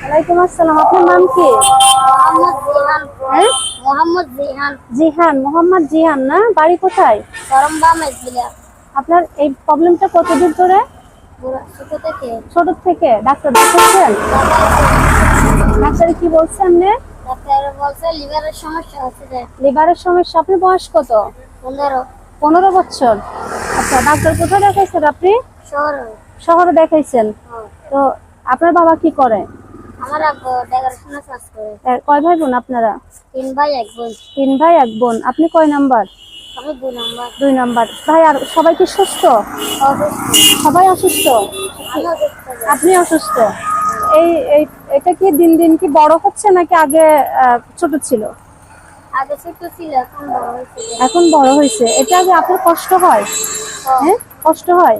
ওয়ালাইকুম আসসালাম। আপনার নাম কি? মোহাম্মদ জিহান। হ্যাঁ? মোহাম্মদ জিহান। জিহান মোহাম্মদ জিহান না? বাড়ি কোথায়? করম্বা মেজবিলা আপনার এই প্রবলেমটা কতদূর ধরে? ছোট থেকে। ছোট থেকে? ডাক্তার দেখাচ্ছেন? ডাক্তার কি বলছে আপনি লিভারের সমস্যা লিভারের সমস্যা। আপনি বয়স কত? পনেরো। পনেরো বছর। আচ্ছা ডাক্তার কোথায় দেখাইছেন আপনি? শহর। শহরে দেখাইছেন। তো আপনার বাবা কি করে? আমার আব্বু কাজ করে। কয় ভাই বোন আপনারা? তিন ভাই এক বোন। তিন ভাই এক বোন। আপনি কয় নাম্বার? আমি দুই নম্বর। দুই নাম্বার। ভাই আর সবাই কি সুস্থ? সবাই অসুস্থ? আপনি অসুস্থ? এই এটা কি দিন দিন কি বড় হচ্ছে নাকি আগে ছোট ছিল? আগে ছোট ছিল এখন বড় হয়েছে। এখন বড় হয়েছে। এটা আগে আপনার কষ্ট হয়? হ্যাঁ? কষ্ট হয়?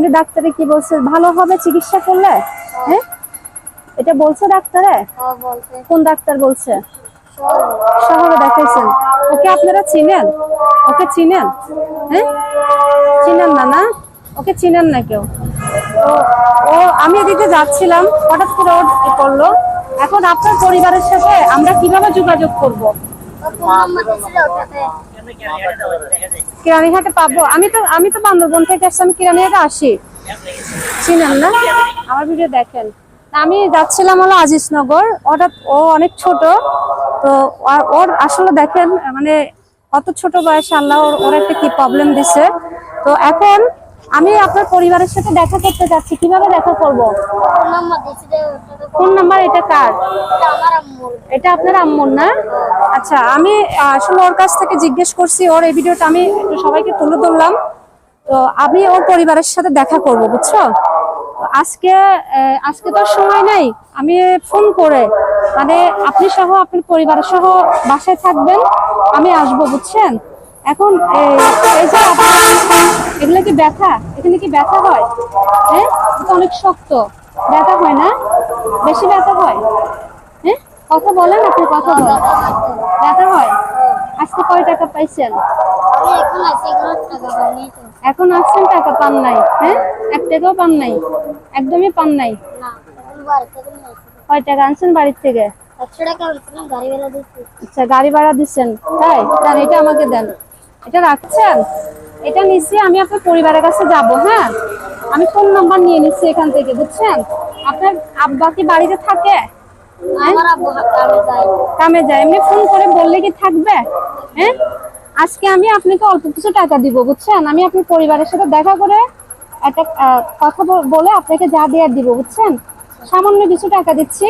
এমনি ডাক্তারে কি বলছে ভালো হবে চিকিৎসা করলে? হ্যাঁ? এটা বলছে ডাক্তারে? কোন ডাক্তার বলছে? শহরে। দেখাইছেন। ওকে আপনারা চিনেন? ওকে চিনেন? হ্যাঁ? চিনেন না না? ওকে চিনেন না কেউ? ও আমি এদিকে যাচ্ছিলাম। হঠাৎ করে এ করল? এখন আপনার পরিবারের সাথে আমরা কীভাবে যোগাযোগ করব? কিরানীঘাটে পাবো। আমি তো আমি তো বান্দরবন থেকে আসছি, আমি কিরানীঘাটে আসি। চিনেন না? আমার ভিডিও দেখেন। আমি যাচ্ছিলাম হলো আজিজনগর। হঠাৎ ও অনেক ছোট, তো ওর আসলে দেখেন মানে অত ছোট বয়সে আল্লাহ ওর একটা কি প্রবলেম দিছে। তো এখন আমি আপনার পরিবারের সাথে দেখা করতে যাচ্ছি। কীভাবে দেখা করব? ফোন নাম্বার এটা কার? এটা আপনার আম্মুর, না? আচ্ছা আমি আসলে ওর কাছ থেকে জিজ্ঞেস করছি, ওর এই ভিডিওটা আমি একটু সবাইকে তুলে ধরলাম। তো আমি ওর পরিবারের সাথে দেখা করব, বুঝছ? আজকে আজকে তো সময় নাই। আমি ফোন করে মানে আপনি সহ, আপনার পরিবারের সহ বাসায় থাকবেন। আমি আসব, বুঝছেন? এখন এগুলো কি ব্যথা? এখানে কি ব্যথা হয়? হ্যাঁ? এটা অনেক শক্ত। ব্যথা হয় না? বেশি ব্যথা হয়? হ্যাঁ? কথা বলেন আপনি কথা বলেন। ব্যথা হয়? আজকে কয় টাকা পাইছেন? এখন আসছেন টাকা পান নাই। হ্যাঁ? এক টাকাও পান নাই? একদমই পান নাই? কয় টাকা আনছেন বাড়ির থেকে? আচ্ছা গাড়ি ভাড়া দিচ্ছেন। তাই? তার এটা আমাকে দেন। এটা রাখছেন? এটা নিচ্ছি আমি আপনার পরিবারের কাছে যাব হ্যাঁ? আমি ফোন নাম্বার নিয়ে নিচ্ছি এখান থেকে বুঝছেন? আপনার আব্বা কি বাড়িতে থাকে? কামে যায়। এমনি ফোন করে বললে কি থাকবে? হ্যাঁ? আজকে আমি আপনাকে অল্প কিছু টাকা দিব বুঝছেন? আমি আপনার পরিবারের সাথে দেখা করে একটা কথা বলে আপনাকে যা দেওয়ার দিব বুঝছেন? সামান্য কিছু টাকা দিচ্ছি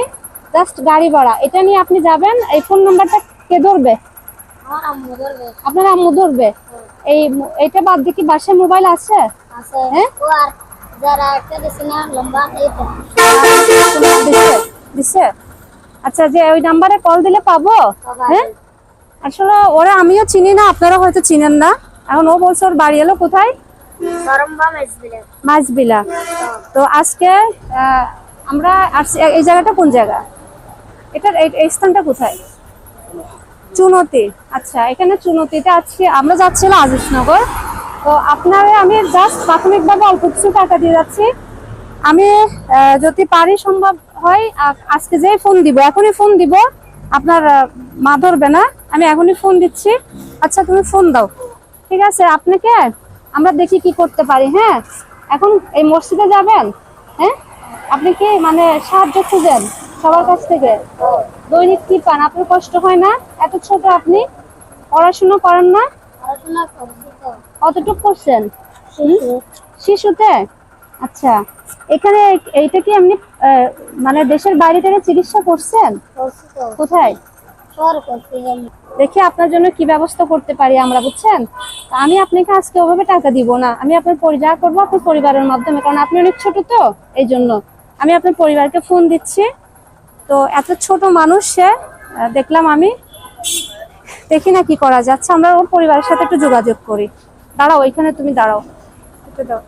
জাস্ট গাড়ি ভাড়া। এটা নিয়ে আপনি যাবেন এই ফোন নাম্বারটা কে ধরবে? আপনার আম্মু ধরবে? এই এটা বাদ দিয়ে কি বাসায় মোবাইল আছে? হ্যাঁ? আচ্ছা যে ওই নাম্বারে কল দিলে পাবো? হ্যাঁ? আসলে ওরা আমিও চিনি না আপনারা হয়তো চিনেন না। এখন ও বলছে ওর বাড়ি এলো কোথায়? মাছবিলা তো আজকে আমরা এই জায়গাটা কোন জায়গা? এটার এই স্থানটা কোথায়? চুনতি। আচ্ছা এখানে চুনতিতে আজকে আমরা যাচ্ছিলাম আজিজনগর। তো আপনারা আমি জাস্ট প্রাথমিকভাবে অল্প কিছু টাকা দিয়ে যাচ্ছি। আমি যদি পারি সম্ভব হয় আজকে যেই ফোন দিব, এখনই ফোন দিব। আপনার মা ধরবে না। আমি এখনই ফোন দিচ্ছি। আচ্ছা তুমি ফোন দাও। ঠিক আছে, আপনাকে আমরা দেখি কি করতে পারি হ্যাঁ? এখন এই মসজিদে যাবেন হ্যাঁ? আপনি কি মানে সাহায্য খুঁজেন? সবার কাছ থেকে। দৈনিক কি পান? আপনার কষ্ট হয় না? এত ছোট আপনি? পড়াশোনা করেন না? কতটুকু করছেন? শিশুতে? আচ্ছা। এখানে এইটা কি আপনি মানে দেশের বাইরে থেকে চিকিৎসা করছেন? কোথায়। দেখি আপনার জন্য কি ব্যবস্থা করতে পারি আমরা বুঝছেন? আমি আপনাকে আজকে ওভাবে টাকা দিব না। আমি আপনার যা করব আপনার পরিবারের মাধ্যমে। কারণ আপনি অনেক ছোট তো এই জন্য আমি আপনার পরিবারকে ফোন দিচ্ছি। তো এত ছোট মানুষ সে দেখলাম আমি। দেখি না কি করা যাচ্ছে। আমরা ওর পরিবারের সাথে একটু যোগাযোগ করি। দাঁড়াও, ওইখানে তুমি দাঁড়াও। দাও